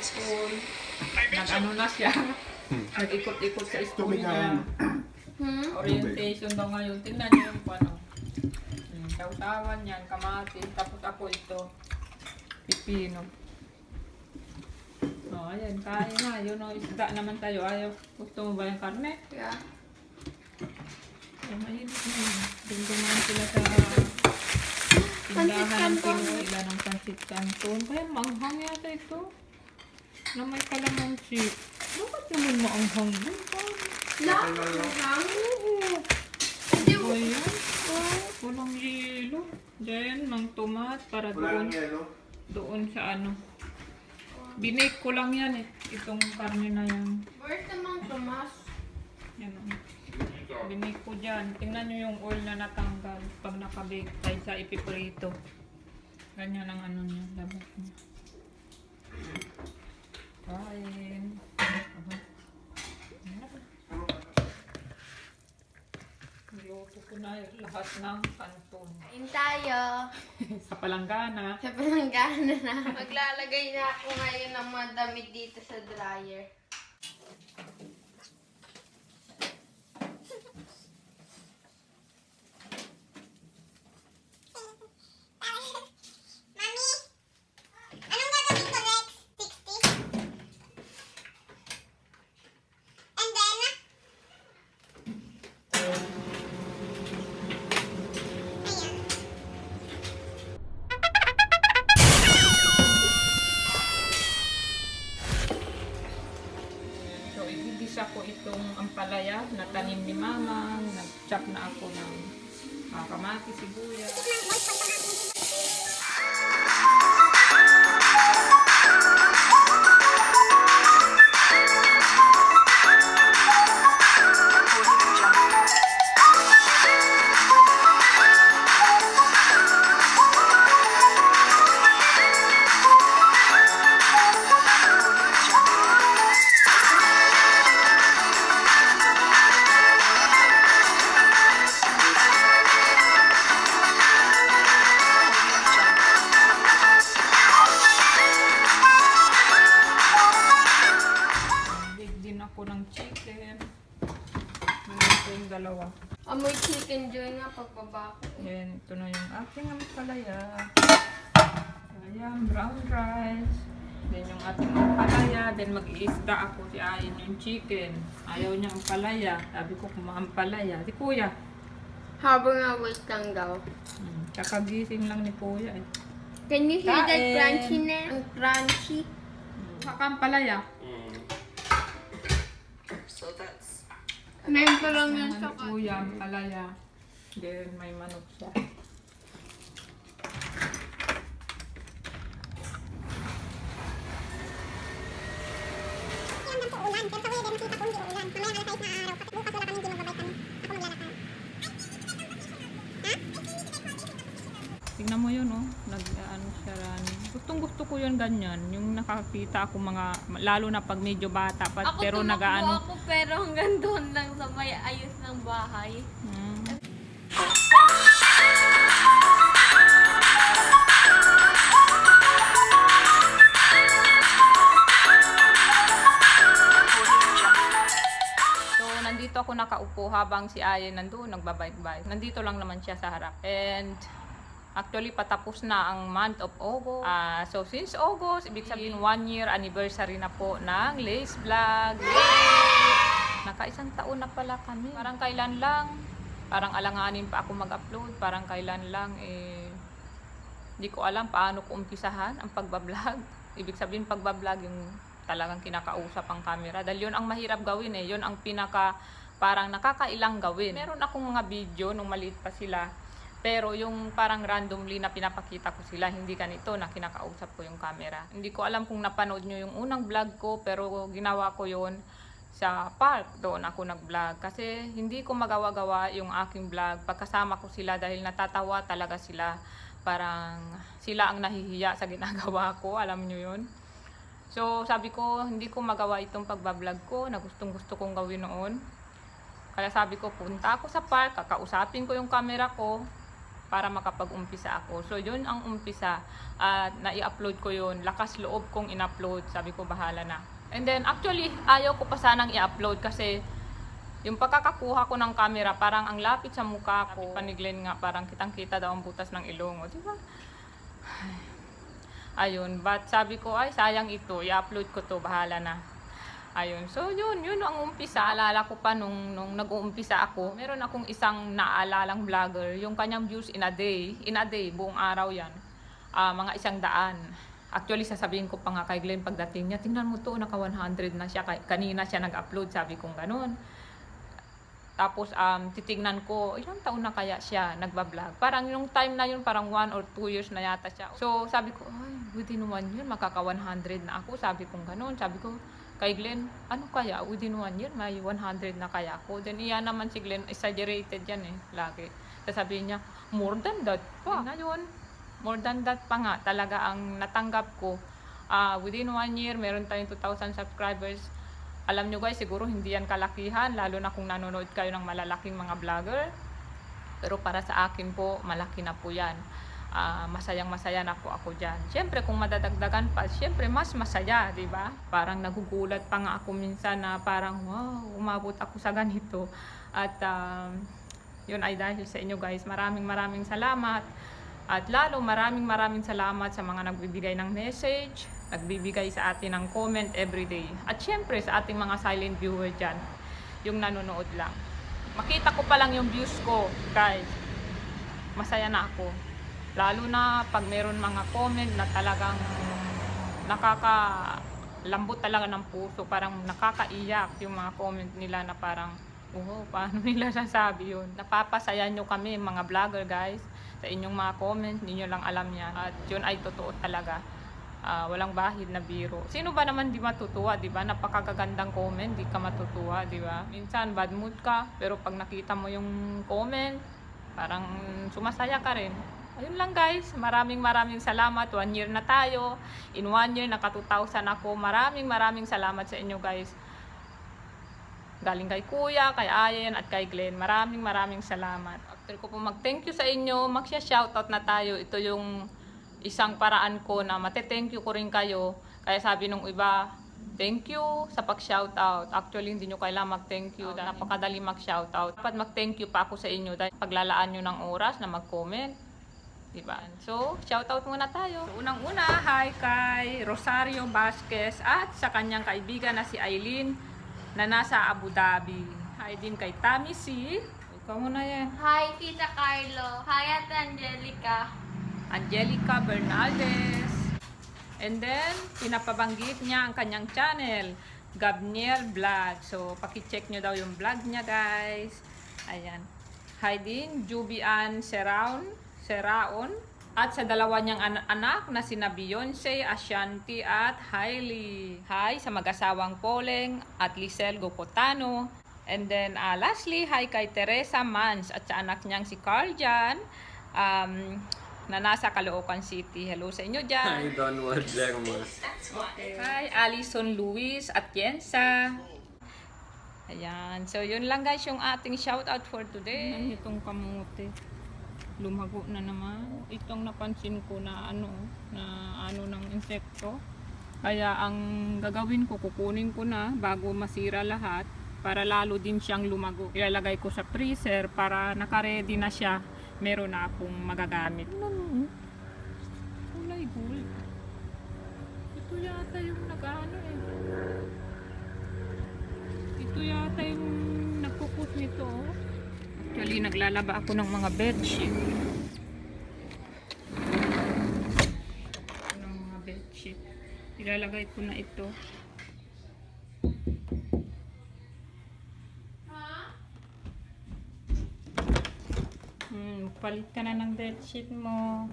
school. Nag-ano na siya. Nag-ikot-ikot sa school niya. Hmm? Orientation daw ngayon. Tingnan niyo yung ano. Hmm, Tawtawan yan, kamatis. Tapos ako ito. Pipino. Oh, ayan, kain na. Yun o, isda naman tayo. Ayaw, gusto mo ba yung karne? Yeah. Eh, mainit na yun. Dumduman sila sa tindahan ng. Pinoy. ng pansit canton. Kaya manghang yata ito. Na may kalamansi. Bakit naman maanghang yun? Lang? Lang? Oo. Hindi Ano mo. yan? Walang yelo. Diyan, mang tomat para doon, doon sa ano. Binake ko lang yan eh. Itong karne na yan. Where's the Mang Tomas? Yan o. Binake ko dyan. Tingnan nyo yung oil na natanggal pag nakabake kahit sa ipiprito. Ganyan ang ano niya, labas niya. Kain. Niluto ko na yung lahat ng kanton. Kain tayo. sa palanggana. Sa palanggana na. Maglalagay na ako ngayon ng mga damit dito sa dryer. Nag-chop na ako ng uh, kamati, sibuyas. Chicken joy nga pagbaba ko. Yan, ito na yung aking ampalaya. Ayan, brown rice. Then yung ating ampalaya. Then mag-iisda ako si Ayin yung chicken. Ayaw niya ampalaya. Sabi ko kumaampalaya. Si Kuya. Habang nga wait lang daw. Hmm, kakagising lang ni Kuya eh. Can you hear that Kain. crunchy na? Ang crunchy. Kakampalaya. Ngayon ko lang yan sa Kuya, ampalaya. Then may manok siya. Yan lang po ulan. Pero sa weather, nakita ko hindi ulan. Mamaya alas 6 na araw. Kapag bukas wala kami ginagawa kami. Ako maglalakad. Tingnan mo yun, oh. Nag, ano siya, running. Gustong gusto ko yun ganyan. Yung nakakita ako mga, lalo na pag medyo bata pa, Ako pero nagaano. ako pero hanggang doon lang sa may ayos ng bahay. Hmm. So, nandito ako nakaupo habang si Ayen nandun, nagbabike-bike. Nandito lang naman siya sa harap. And, actually, patapos na ang month of August. Ah, so, since August, ibig sabihin one year anniversary na po ng Lace Vlog. Nakaisang taon na pala kami. Parang kailan lang, parang alanganin pa ako mag-upload. Parang kailan lang, eh, hindi ko alam paano ko umpisahan ang pagbablog. Ibig sabihin pagbablog yung talagang kinakausap ang camera. Dahil yun ang mahirap gawin eh. Yun ang pinaka parang nakakailang gawin. Meron akong mga video nung maliit pa sila. Pero yung parang randomly na pinapakita ko sila, hindi ganito na kinakausap ko yung camera. Hindi ko alam kung napanood nyo yung unang vlog ko, pero ginawa ko yun sa park. Doon ako nag-vlog. Kasi hindi ko magawa-gawa yung aking vlog pagkasama ko sila dahil natatawa talaga sila. Parang sila ang nahihiya sa ginagawa ko. Alam nyo yun? So, sabi ko, hindi ko magawa itong pagbablog ko na gustong gusto kong gawin noon. Kaya sabi ko, punta ako sa park, kakausapin ko yung camera ko para makapag-umpisa ako. So yun ang umpisa at nai-upload ko yun. Lakas loob kong in-upload. Sabi ko bahala na. And then actually ayaw ko pa sanang i-upload kasi yung pagkakakuha ko ng camera parang ang lapit sa mukha ko. Paniglen nga parang kitang-kita daw ang butas ng ilong. O, di ba? Ayun, but sabi ko, ay sayang ito, i-upload ko to, bahala na. Ayun, so yun, yun ang umpisa. Alala ko pa nung, nung nag-uumpisa ako, meron akong isang naalalang vlogger, yung kanyang views in a day, in a day, buong araw yan, Ah, mga isang daan. Actually, sasabihin ko pa nga kay Glenn pagdating niya, tingnan mo to, naka 100 na siya, kanina siya nag-upload, sabi kong ganun. Tapos um, titignan ko, ilang taon na kaya siya nagbablog. Parang yung time na yun, parang one or two years na yata siya. So sabi ko, ay, within one year, makaka 100 na ako. Sabi kong ganun. Sabi ko, kay Glenn, ano kaya, within one year, may 100 na kaya ako. Then iyan naman si Glenn, exaggerated yan eh, lagi. Sasabihin niya, more than that pa. Ngayon, more than that pa nga, talaga ang natanggap ko. Ah, within one year, meron tayong 2,000 subscribers. Alam nyo guys, siguro hindi yan kalakihan, lalo na kung nanonood kayo ng malalaking mga vlogger. Pero para sa akin po, malaki na po yan. Ah, masayang masaya na po ako dyan. Siyempre, kung madadagdagan pa, siyempre mas masaya, di ba? Parang nagugulat pa nga ako minsan na parang, wow, umabot ako sa ganito. At um, yun ay dahil sa inyo guys. Maraming maraming salamat. At lalo maraming maraming salamat sa mga nagbibigay ng message, nagbibigay sa atin ng comment everyday. At syempre sa ating mga silent viewer dyan, yung nanonood lang. Makita ko pa lang yung views ko, guys. Masaya na ako. Lalo na pag meron mga comment na talagang nakaka lambot talaga ng puso, parang nakakaiyak yung mga comment nila na parang, oh, paano nila sasabi yun? Napapasaya nyo kami, mga vlogger guys, sa inyong mga comment, ninyo lang alam yan. At yun ay totoo talaga. Ah, walang bahid na biro. Sino ba naman di matutuwa, di ba? Napakagagandang comment, di ka matutuwa, di ba? Minsan bad mood ka, pero pag nakita mo yung comment, parang sumasaya ka rin. Ayun lang guys, maraming maraming salamat. One year na tayo. In one year, naka 2,000 ako. Maraming maraming salamat sa inyo guys. Galing kay Kuya, kay Ayen, at kay Glenn. Maraming maraming salamat. After ko po mag-thank you sa inyo, magsya-shoutout na tayo. Ito yung isang paraan ko na mate-thank you ko rin kayo. Kaya sabi nung iba, thank you sa pag-shoutout. Actually, hindi nyo kailangan mag-thank you. Dahil napakadali mag-shoutout. Dapat mag-thank you pa ako sa inyo dahil paglalaan nyo ng oras na mag-comment. Diba? So, shoutout muna tayo. So, unang-una, hi kay Rosario Vasquez at sa kanyang kaibigan na si Eileen na nasa Abu Dhabi. Hi din kay Tammy C. Ikaw muna yan. Hi, Tita Carlo. Hi, Ate Angelica. Angelica Bernaldez. And then, pinapabanggit niya ang kanyang channel, Gabnier Vlog. So, pakicheck nyo daw yung vlog niya, guys. Ayan. Hi din, Jubian Seraon, Seraon. At sa dalawa niyang an- anak na sina Beyonce, Ashanti at Hailey. Hi sa mag-asawang Poleng at Lisel Gocotano. And then uh, lastly, hi kay Teresa Mans at sa anak niyang si Carl Jan um, na nasa Caloocan City. Hello sa inyo dyan. I don't want Lermos. Hi, Alison Luis at Yensa. Ayan. So, yun lang guys yung ating shoutout for today. Ayan, itong kamote. Lumago na naman. Itong napansin ko na ano, na ano ng insekto. Kaya ang gagawin ko, kukunin ko na bago masira lahat para lalo din siyang lumago. Ilalagay ko sa freezer para naka-ready na siya. Meron na akong magagamit. Ano? Kulay gold. Ito yata yung nag-ano eh. Ito yata yung nagkukot nito. oh. Actually, naglalaba ako ng mga bedsheet. Ng mga bedsheet. Ilalagay ko na ito. Hmm, palit ka na ng bedsheet mo.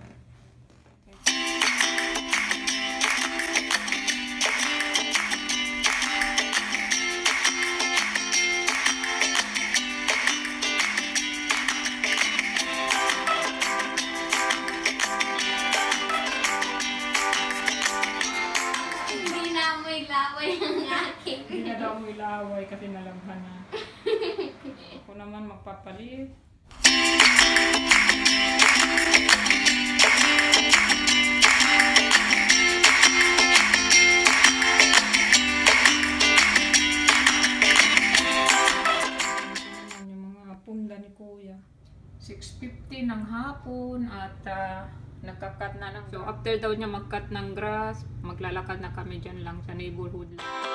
papalit. punda ni Kuya. 6.50 ng hapon at ah, uh, nagkakat na ng... So after daw niya magkat ng grass, maglalakad na kami dyan lang sa neighborhood. Lang.